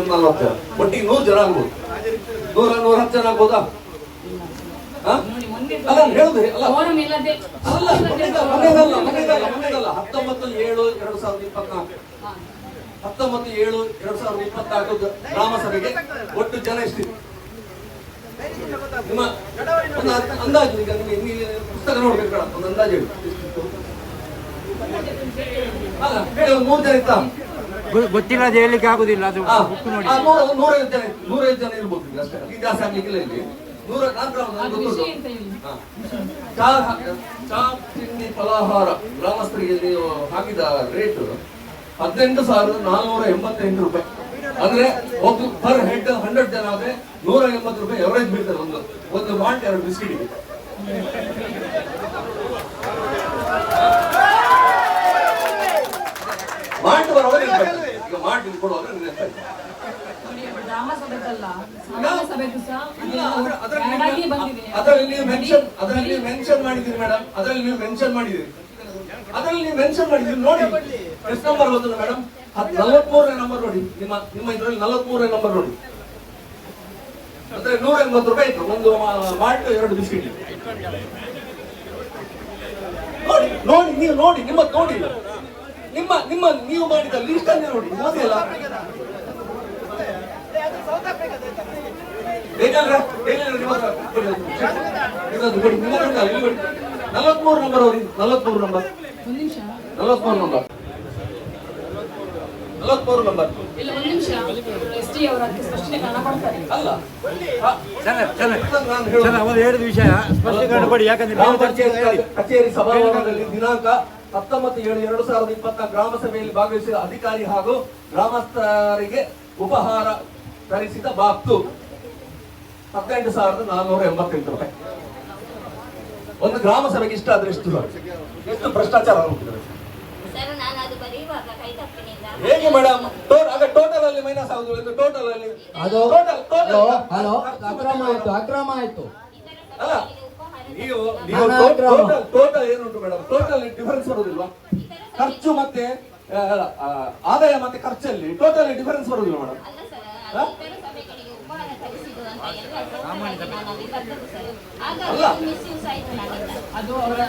ಒಂದು ನಲ್ವತ್ತು ಜನ ಒಟ್ಟಿಗೆ ನೂರು ಜನ ಆಗ್ಬೋದು. ನೂರ ನೂರ ಹತ್ತು ಜನ ಆಗ್ಬೋದಾ? ಹಾ? ಅಲ್ಲ ಹೇಳುದು ಅಲ್ಲ. ಅಲ್ಲ ಹತ್ತೊಂಬತ್ತು ಏಳು ಎರಡು ಸಾವಿರದ ಇಪ್ಪತ್ನಾಲ್ಕು. ಹತ್ತೊಂಬತ್ತು ಏಳು ಎರಡು ಸಾವಿರದ ಇಪ್ಪತ್ನಾಲ್ಕು ಗ್ರಾಮ ಸಭೆಗೆ ಒಟ್ಟು ಜನ ಎಷ್ಟಿದೆ? ನಿಮ್ಮ ಒಂದು ಅಂದಾಜು ಈಗ ನಿಮಗೆ ಪುಸ್ತಕ ನೋಡ್ಬೇಕು ಒಂದು ಅಂದಾಜು ಹೇಳಿ? ಅಲ್ಲ ಹೇಳಿ ಮೂರು ಜನ ಇತ್ತ ಗೊ- ಗೊತ್ತಿಲ್ಲ ಅದು ಹೇಳಲಿಕ್ಕೆ ಆಗುದಿಲ್ಲ ಅದು ಬುಕ್ ನೋಡಿ. ಆ, ನೂರ- ಜನ ನೂರೈದು ಜನ ಇರ್ಬೋದು ಈಗ ಅಷ್ಟೇ. ಜಾಸ್ತಿ ಆಗ್ಲಿಕ್ಕಿಲ್ಲ ಇಲ್ಲಿ. ನೂರ. ಚಾ ತಿಂಡಿ ಫಲಾಹಾರ ಗ್ರಾಮಸ್ಥರಿಗೆ ನೀವು ಹಾಕಿದ ರೇಟ್ ಹದಿನೆಂಟು ಸಾವಿರದ ನಾನ್ನೂರ ಎಂಬತ್ತೆಂಟು ರೂಪಾಯಿ. ಅಂದ್ರೆ ಒಂದು ಪರ್ ಹೆಡ್ ಹಂಡ್ರೆಡ್ ಜನ ಆದ್ರೆ ನೂರ ಎಂಬತ್ತು ರೂಪಾಯಿ ಎವರೇಜ್ ಬೀಳ್ತಾರೆ ಒಂದು. ಒಂದು ಮಾಲ್ಟ್ ಎರಡು ಬಿಸ್ಕಿಟ್ಗೆ ಮಾಲ್ಟ್ ಬರೋದ್ರೆ ಮಾಲ್ಟ್ ಕೊಡುವಾಗ ಅದ್ರಲ್ಲಿ ನೀವು- ಮೆನ್ಷನ್ ಅದರಲ್ಲಿ ನೀವು ಮೆನ್ಷನ್ ಮಾಡಿದ್ದೀರಿ ಮೇಡಮ್ ಅದರಲ್ಲಿ ನೀವು ಮೆನ್ಷನ್ ಮಾಡಿದ್ದೀರಿ. ಅದರಲ್ಲಿ ನೀವು ಮೆನ್ಷನ್ ಮಾಡಿದ್ದೀರಿ. ನೋಡಿ ಎಷ್ಟು ನಂಬರ್ ಗೊತ್ತಿಲ್ಲ ಮೇಡಮ್ ನಲವತ್ಮೂರನೇ ನಂಬರ್ ನೋಡಿ. ನಿಮ್ಮ ನಿಮ್ಮ ಇದರಲ್ಲಿ ನಲವತ್ಮೂರನೇ ನಂಬರ್ ನೋಡಿ. ಅಂದ್ರೆ ನೂರ ಎಂಬತ್ತು ರೂಪಾಯಿ ಇತ್ತು. ಒಂದು ಮಾಲ್ಟ್ ಎರಡು ಬಿಸ್ಕಿಟ್. ನೋಡಿ ನೋಡಿ ನೀವು ನೋಡಿ ನಿಮ್ಮ ನೋಡಿ. ನಿಮ್ಮ ನಿಮ್ಮ ನೀವು ಮಾಡಿದ ಲಿಸ್ಟ್ ಅನ್ನು ನೋಡಿ ಓದಿಲ್ಲ. ಬೇಕಲ್ರ ನಲವತ್ಮೂರು ನಂಬರ್ ಅವ್ರಿ ನಲವತ್ಮೂರು ನಂಬರ್ ಒಂದ್ ನಿಮಿಷ. ನಲವತ್ಮೂರು ನಂಬರ್ ನಲವತ್ಮೂರು ನಂಬರ್ ಅಲ್ಲ. ನಾನು ಹೇಳುದು. ವಿಷಯ ಸ್ಪಷ್ಟೀಕರಣ ಕೊಡಿ ಯಾಕಂದ್ರೆ ಕಚೇರಿ ಸಭಾಂಗಣದಲ್ಲಿ ದಿನಾಂಕ ಹತ್ತೊಂಬತ್ತು ಏಳು ಎರಡು ಸಾವಿರದ ಇಪ್ಪತ್ತ ಗ್ರಾಮ ಸಭೆಯಲ್ಲಿ ಭಾಗವಹಿಸಿದ ಅಧಿಕಾರಿ ಹಾಗೂ ಗ್ರಾಮಸ್ಥರಿಗೆ ಉಪಹಾರ ತರಿಸಿದ ಬಾಪ್ತು. ಹದಿನೆಂಟು ಸಾವಿರದ ನಾನ್ನೂರ ಎಂಬತ್ತೆಂಟು ರೂಪಾಯಿ. ಒಂದು ಗ್ರಾಮ ಸಭೆಗೆ ಇಷ್ಟ ಆದ್ರೆ ಎಷ್ಟು ಎಷ್ಟು ಭ್ರಷ್ಟಾಚಾರ ಸರ್ ನಾನು ಅದು ಬರೆಯುವಾಗ ಕೈ ತಪ್ಪಿನಿಂದ. ಹೇಗೆ ಮೇಡಮ್? ಆಗ ಟೋಟಲ್ ಅಲ್ಲಿ ಮೈನಸ್ ಆಗುದು ಟೋಟಲ್ ಅಲ್ಲಿ ಅದು ಹಲೋ ಅಕ್ರಮ ಆಯ್ತು ಅಕ್ರಮ ಆಯ್ತು. ಅಲ್ಲ ನೀವು ನೀವು ಟೋಟಲ್ ಟೋಟಲ್ ಏನುಂಟು ಮೇಡಮ್? ಟೋಟಲ್ ಡಿಫರೆನ್ಸ್ ಬರೋದಿಲ್ವಾ? ಖರ್ಚು ಮತ್ತೆ ಆದಾಯ ಮತ್ತೆ ಖರ್ಚಲ್ಲಿ ಟೋಟಲ್ ಡಿಫರೆನ್ಸ್ ಬರುದಿಲ್ಲ ಮೇಡಮ್? ಅದು ಇತರ ಸಭೆಗಳಿಗೆ ಉಪಹಾರ ತರಿಸಿದ್ದು ಅಂತ ಎಲ್ಲ ನಾನು ಅಲ್ಲಿ ಬರ್ತದೆ ಸರ್ ಆಗ ಮಿಸ್ಯೂಸ್ ಆಯ್ತು ನನ್ನಿಂದ ಅದು ಅವರ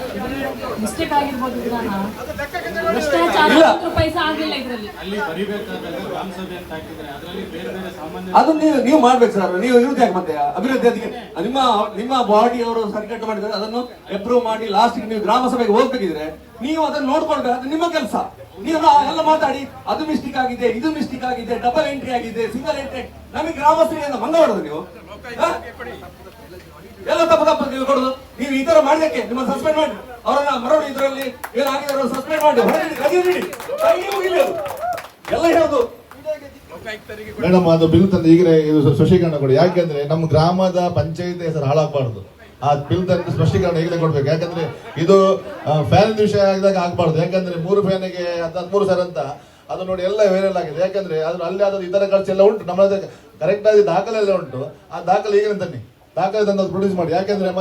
ಮಿಸ್ಟೇಕ್ ಆಗಿರ್ಬೋದು ವಿಧಾನ ಭ್ರಷ್ಟಾಚಾರ ಇಲ್ಲ. ಹತ್ತು ರೂಪಾಯಿ ಸಹ ಇದರಲ್ಲಿ ಅಲ್ಲಿ ಬರಿಬೇಕಾದಾಗ ಗ್ರಾಮ ಸಭೆ ಅಂತ ಹಾಕಿದ್ರೆ ಅದರಲ್ಲಿ ಬೇರೆ ಬೇರೆ ಸಾಮಾನ್ಯ ಅದು ನೀವು ನೀವು ಮಾಡ್ಬೇಕು ಸರ್ ನೀವು ಇರುವುದು ಯಾಕೆ ಮತ್ತೆ ಅಭಿವೃದ್ಧಿ ಅದಕ್ಕೆ ನಿಮ್ಮ ನಿಮ್ಮ ಬಾಡಿ ಅವರು ಸರ್ಕಟ್ ಮಾಡಿದ್ರೆ ಅದನ್ನು ಅಪ್ರೂವ್ ಮಾಡಿ ಲಾಸ್ಟ್ ನೀವು ಗ್ರಾಮ ಸಭೆಗೆ ಹೋಗ್ಬೇಕಿದ್ರೆ ನೀವು ಅದನ್ನ ನೋಡ್ಕೊಳ್ಬೇಕು ಅದು ನಿಮ್ಮ ಕೆಲಸ. ನೀವು ಎಲ್ಲ ಮಾತಾಡಿ, ಅದು ಮಿಸ್ಟೇಕ್ ಆಗಿದೆ, ಇದು ಮಿಸ್ಟೇಕ್ ಆಗಿದೆ ಡಬಲ್ ಎಂಟ್ರಿ ಆಗಿದೆ ಸಿಂಗಲ್ ಎಂಟ್ರಿ ನಮಗೆ ಗ್ರಾಮಸ್ಥರಿಗೆ ಮಂಗ ಮಾಡೋದು ನೀವು? ಎಲ್ಲ ತಪ್ಪು ತಪ್ಪು ನೀವು ಕೊಡೋದು. ನೀವು ಈ ತರ ಮಾಡಿದಕ್ಕೆ ನಿಮ್ಮ ಸಸ್ಪೆಂಡ್ ಮಾಡಿ. ಅವರನ್ನ ಮರಳು ಇದರಲ್ಲಿ ಏನಾಗಿದೆ ಅವರನ್ನು ಸಸ್ಪೆಂಡ್ ಮಾಡಿ. ಹೊರಗೆ ಎಲ್ಲ ಹೇಳೋದು. ಮೇಡಮ್, ಅದು ಬಿಲ್ ತಂದು ಈಗಲೇ ಇದು ಕೊಡಿ. ಯಾಕೆಂದ್ರೆ ನಮ್ಮ ಗ್ರಾಮದ ಪಂಚಾಯತ್ ಹೆಸರು ಹಾಳಾಗಬಾರ್ದು. ಆ ಬಿಲ್ ತಂದು ಸ್ಪಷ್ಟೀಕರಣ ಈಗಲೇ ಕೊಡ್ಬೇಕು. ಯಾಕಂದ್ರೆ ಇದು ಫ್ಯಾನ್ ವಿಷಯ ಆಗಿದಾಗ ಆಗ್ಬಾರ್ದು. ಯಾಕಂದ್ರೆ ಮೂರು ಫ್ಯಾನಿಗೆ ಹದಿನಾಲ್ಕು ಸಾವಿರ ಅಂತ, ಅದು ನೋಡಿ ಎಲ್ಲ ವೈರಲ್ ಆಗಿದೆ. ಯಾಕಂದ್ರೆ ಅದ್ರ ಅಲ್ಲಿ ಆದ ಇತರ ಖರ್ಚೆಲ್ಲ ಉಂಟು. ನಮ್ಮ ಕರೆಕ್ಟ್ ಆಗಿ ದಾಖಲೆ ಎಲ್ಲ ಉಂಟು. ಆ ದಾಖಲೆ ಈಗಲೇ ತನ್ನಿ. ದಾಖಲೆ ತಂದು ಪ್ರೊಡ್ಯೂಸ್ ಮಾಡಿ. ಯಾಕಂದ್ರೆ ಮತ್ತೆ